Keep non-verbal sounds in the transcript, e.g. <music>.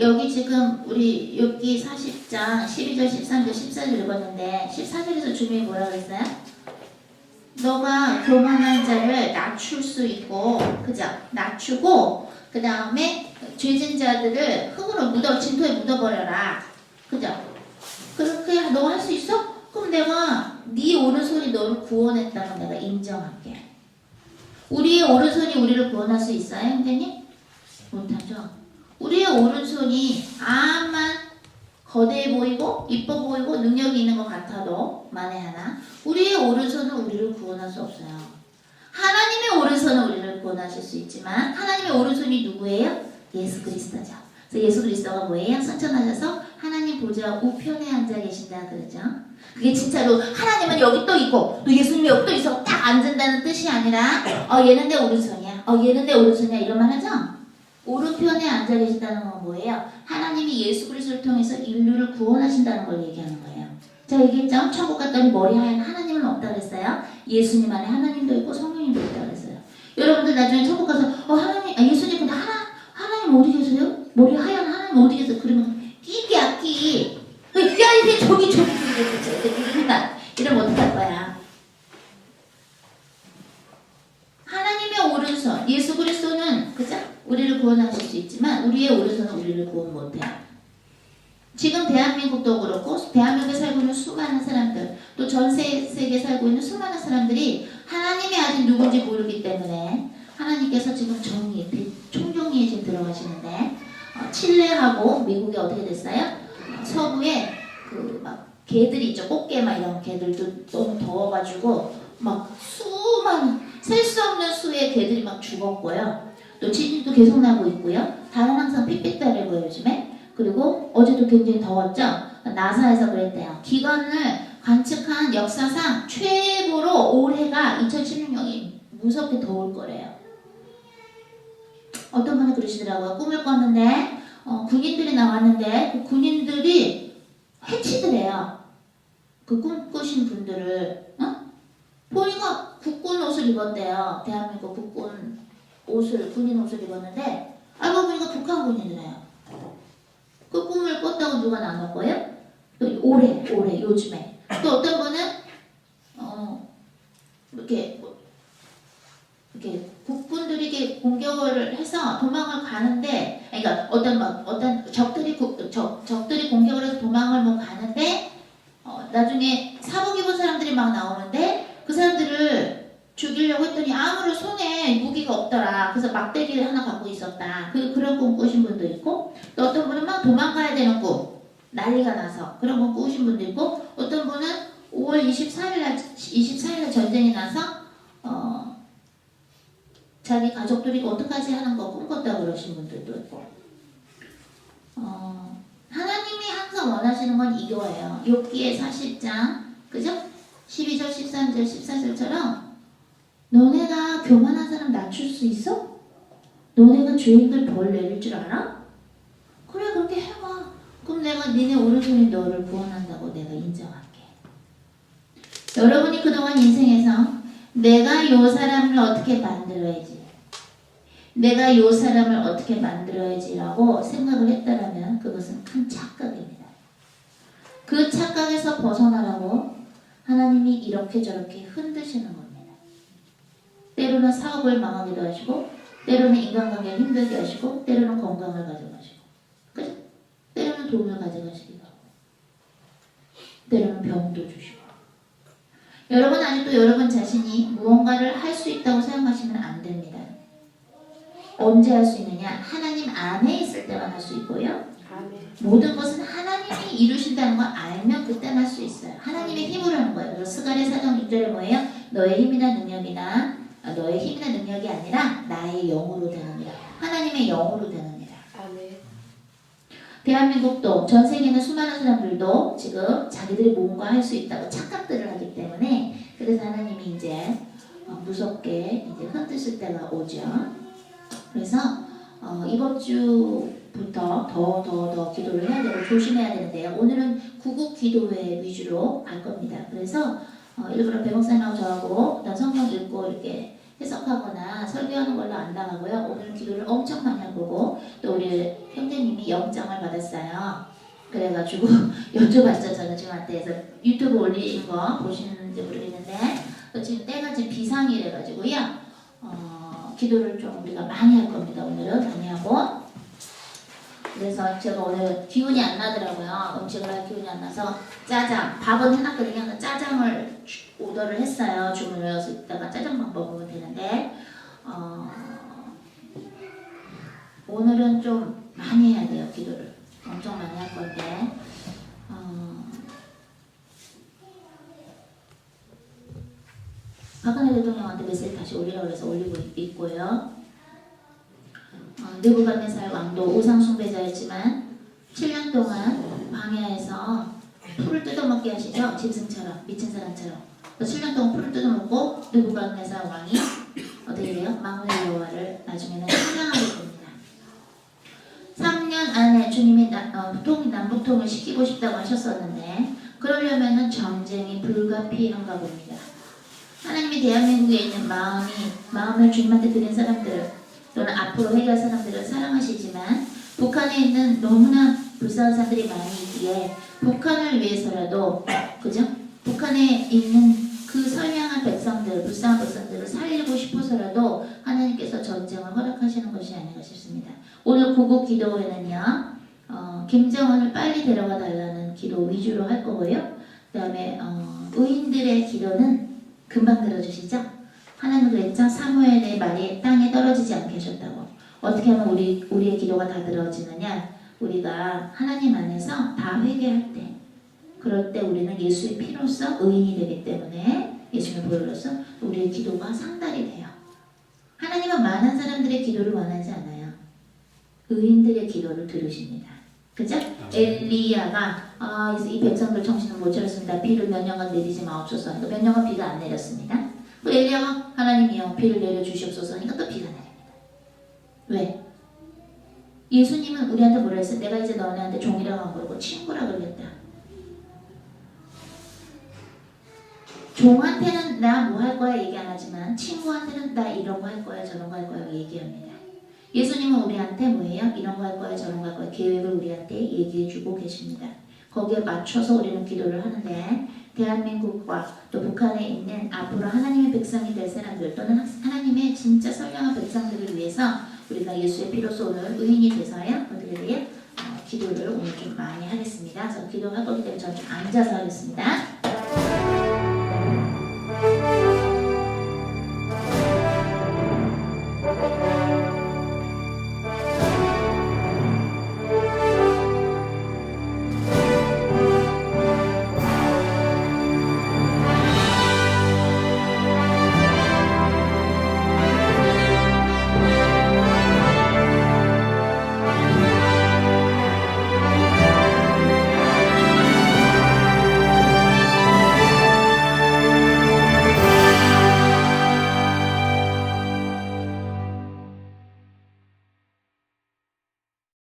여기 지금 우리 욥기 40장 12절, 13절, 14절 읽었는데 14절에서 주님이 뭐라 그랬어요? 너가 교만한 자를 낮출 수 있고 그죠? 낮추고 그 다음에 죄진 자들을 흙으로 묻어 진토에 묻어버려라 그죠? 그렇게 너가 할수 있어? 그럼 내가 네 오른손이 너를 구원했다면 내가 인정할게 우리의 오른손이 우리를 구원할 수 있어요 형제님? 못하죠 우리의 오른손이 암만 거대해 보이고 이뻐 보이고 능력이 있는 것 같아도 만에 하나 우리의 오른손은 우리를 구원할 수 없어요. 하나님의 오른손은 우리를 구원하실 수 있지만 하나님의 오른손이 누구예요? 예수 그리스도죠. 그래서 예수 그리스도가 뭐예요? 선천하셔서 하나님 보좌 우편에 앉아 계신다 그러죠. 그게 진짜로 하나님은 여기 또 있고 또 예수님이 여기 또 있어 딱 앉는다는 뜻이 아니라 어 얘는 내 오른손이야. 어 얘는 내 오른손이야 이런 말 하죠. 오른편에 앉아 계신다는 건 뭐예요? 하나님이 예수 그리스도를 통해서 인류를 구원하신다는 걸 얘기하는 거예요. 자 얘기했죠? 천국 갔더니 머리 하얀 하나님은 없다 그랬어요. 예수님 안에 하나님도 있고 성령님도 있다 그랬어요. 여러분들 나중에 천국 가서 어 하나님 아 예수님 근데 하나 하나님 어디 계세요? 머리 하얀 하나님 어디 계세요? 그러면 끼기야 끼. 야 이게 저기 저기 저기 저기 저기 이러면 어떡할 거야? 하나님의 오른손 예수 그리스도는 그죠? 우리를 구원하실 수 있지만 우리의 오른손은 우리를 구원 못해요. 지금 대한민국도 그렇고 대한민국에 살고 있는 수많은 사람들 또 전 세계에 살고 있는 수많은 사람들이 하나님이 아직 누군지 모르기 때문에 하나님께서 지금 정리 총정리에 지금 들어가시는데 어, 칠레하고 미국이 어떻게 됐어요? 어, 서부에 그 막 개들이 있죠 꽃게 막 이런 개들도 너무 더워가지고 막 수많은 셀 수 없는 수의 개들이 막 죽었고요. 또 지진도 계속 나고 있고요. 달은 항상 삐삐따르고요 요즘에. 그리고 어제도 굉장히 더웠죠. 나사에서 그랬대요. 기관을 관측한 역사상 최고로 올해가 2016년이 무섭게 더울 거래요. 어떤 분이 그러시더라고요. 꿈을 꿨는데 어, 군인들이 나왔는데 그 군인들이 해치더래요. 그 꿈꾸신 분들을 어? 보니까 국군 옷을 입었대요. 대한민국 국군 옷을 군인 옷을 입었는데 알고 보니까 북한 군인이래요. 그 꿈을 꿨다고 누가 나눴고요? 또 올해 올해 요즘에 또 어떤 분은 어 이렇게 뭐 이렇게 국군들이 이렇게 공격을 해서 도망을 가는데 그러니까 어떤 막 어떤 적들이 국- 적 적들이 공격을 해서 도망을 뭐 가는데 어, 나중에 사복 입은 사람들이 막 나오는데 그 사람들을 죽이려고 했더니 아무런 손에 무기가 없더라. 그래서 막대기를 하나 갖고 있었다. 그, 그런 꿈 꾸신 분도 있고, 또 어떤 분은 막 도망가야 되는 꿈, 난리가 나서 그런 꿈 꾸신 분도 있고, 어떤 분은 5월 24일날, 24일날 전쟁이 나서, 어, 자기 가족들이 어떡하지 하는 거 꿈꿨다고 그러신 분들도 있고, 어, 하나님이 항상 원하시는 건 이거예요. 욥기의 40장, 그죠? 12절, 13절, 14절처럼 너네가 교만한 사람 낮출 수 있어? 너네가 죄인들 벌 내릴 줄 알아? 내가 니네 오른손이 너를 구원한다고 내가 인정할게. 여러분이 그동안 인생에서 내가 요 사람을 어떻게 만들어야지 내가 요 사람을 어떻게 만들어야지라고 생각을 했다라면 그것은 큰 착각입니다. 그 착각에서 벗어나라고 하나님이 이렇게 저렇게 흔드시는 겁니다. 때로는 사업을 망하기도 하시고, 때로는 인간관계를 힘들게 하시고, 때로는 건강을 가져가시고? 돈을 가져가시기도 하고, 때로는 병도 주시고. 여러분 아직도 여러분 자신이 무언가를 할 수 있다고 생각하시면 안 됩니다. 언제 할 수 있느냐? 하나님 안에 있을 때만 할 수 있고요. 모든 것은 하나님이 이루신다는 걸 알면 그때 할수 있어요. 하나님의 힘으로 하는 거예요. 그래서 스가랴 사장 6절에 뭐예요? 너의 힘이나 능력이나 아, 너의 힘이나 능력이 아니라 나의 영으로 되느니라. 하나님의 영으로 되느니라. 아멘. 대한민국도 전 세계 있는 수많은 사람들도 지금 자기들이 뭔가 할 수 있다고 착각들을 하기 때문에 그래서 하나님이 이제 어, 무섭게 이제 흔드실 때가 오죠. 그래서 어, 이번 주부터 더 더 더 기도를 해야 되고 조심해야 되는데요. 오늘은 구국 기도회 위주로 갈 겁니다. 그래서 어, 일부러 배목사님하고 저하고 그다음 성경 읽고 이렇게 해석하거나 설교 소리하는 걸로 안 나가고요. 오늘 기도를 엄청 많이 할 거고 또 우리 형제님이 영장을 받았어요. 그래가지고 <laughs> 여쭤봤죠. 저는 지금 한테 해서 유튜브 올리신 거 보시는지 모르겠는데. 또 지금 때가 지금 비상이래 가지고요. 어, 기도를 좀 우리가 많이 할 겁니다. 오늘은 많이 하고. 그래서 제가 오늘 기운이 안 나더라고요. 음식을 할 기운이 안 나서 짜장 밥은 해놨거든요. 짜장을 주- 오더를 했어요 주문을 해서 이따가 짜장밥 먹으면 되는데 어, 오늘은 좀 많이 해야 돼요 기도를 엄청 많이 할 건데 어, 박근혜 대통령한테 메시지 다시 올리라고 해서 올리고 있- 있고요. 어, 느부갓네살 왕도 우상 숭배자였지만 7년 동안 광야에서 풀을 뜯어먹게 하시죠. 짐승처럼 미친 사람처럼. 7년 동안 풀을 뜯어먹고 느부갓네살 왕이 어떻게 돼요? 망군의 여호와를 나중에는 찬양하게 됩니다. 3년 안에 주님이 나, 어, 통, 남북통을 시키고 싶다고 하셨었는데 그러려면은 전쟁이 불가피한가 봅니다. 하나님이 대한민국에 있는 마음이 마음을 주님한테 드린 사람들 또는 앞으로 회개할 사람들을 사랑하시지만 북한에 있는 너무나 불쌍한 사람들이 많이 있기에 북한을 위해서라도 그죠? 북한에 있는 그 선량한 백성들, 불쌍한 백성들을 살리고 싶어서라도 하나님께서 전쟁을 허락하시는 것이 아닌가 싶습니다. 오늘 구국 기도회는요, 어, 김정은을 빨리 데려가 달라는 기도 위주로 할 거고요. 그 다음에 어, 의인들의 기도는 금방 들어주시죠? 하나님 그랬죠? 사무엘의 말이 땅에 떨어지지 않게 하셨다고. 어떻게 하면 우리 우리의 기도가 다 들어지느냐? 우리가 하나님 안에서 다 회개할 때, 그럴 때 우리는 예수의 피로써 의인이 되기 때문에 예수님의 보혈로서 우리의 기도가 상달이 돼요. 하나님은 많은 사람들의 기도를 원하지 않아요. 의인들의 기도를 들으십니다. 그죠? 엘리야가 아, 이 백성들 정신을 못 차렸습니다. 비를 몇 년간 내리지 마옵소서. 하니까 몇 년간 비가 안 내렸습니다. 그 엘리야가 하나님이여 비를 내려 주시옵소서 하니까 또 비가 내립니다. 왜? 예수님은 우리한테 뭐라 했어요? 내가 이제 너네한테 종이라고 안 그러고 친구라 그러겠다. 종한테는 나 뭐 할 거야 얘기 안 하지만 친구한테는 나 이런 거 할 거야 저런 거 할 거야 얘기합니다. 예수님은 우리한테 뭐예요? 이런 거 할 거야 저런 거 할 거야 계획을 우리한테 얘기해 주고 계십니다. 거기에 맞춰서 우리는 기도를 하는데 대한민국과 또 북한에 있는 앞으로 하나님의 백성이 될 사람들 또는 하나님의 진짜 선량한 백성들을 위해서 우리가 예수의 피로써 오늘 의인이 돼서요 어떻게 돼요? 어, 기도를 오늘 좀 많이 하겠습니다. 그래서 기도할 거기 때문에 저는 좀 앉아서 하겠습니다.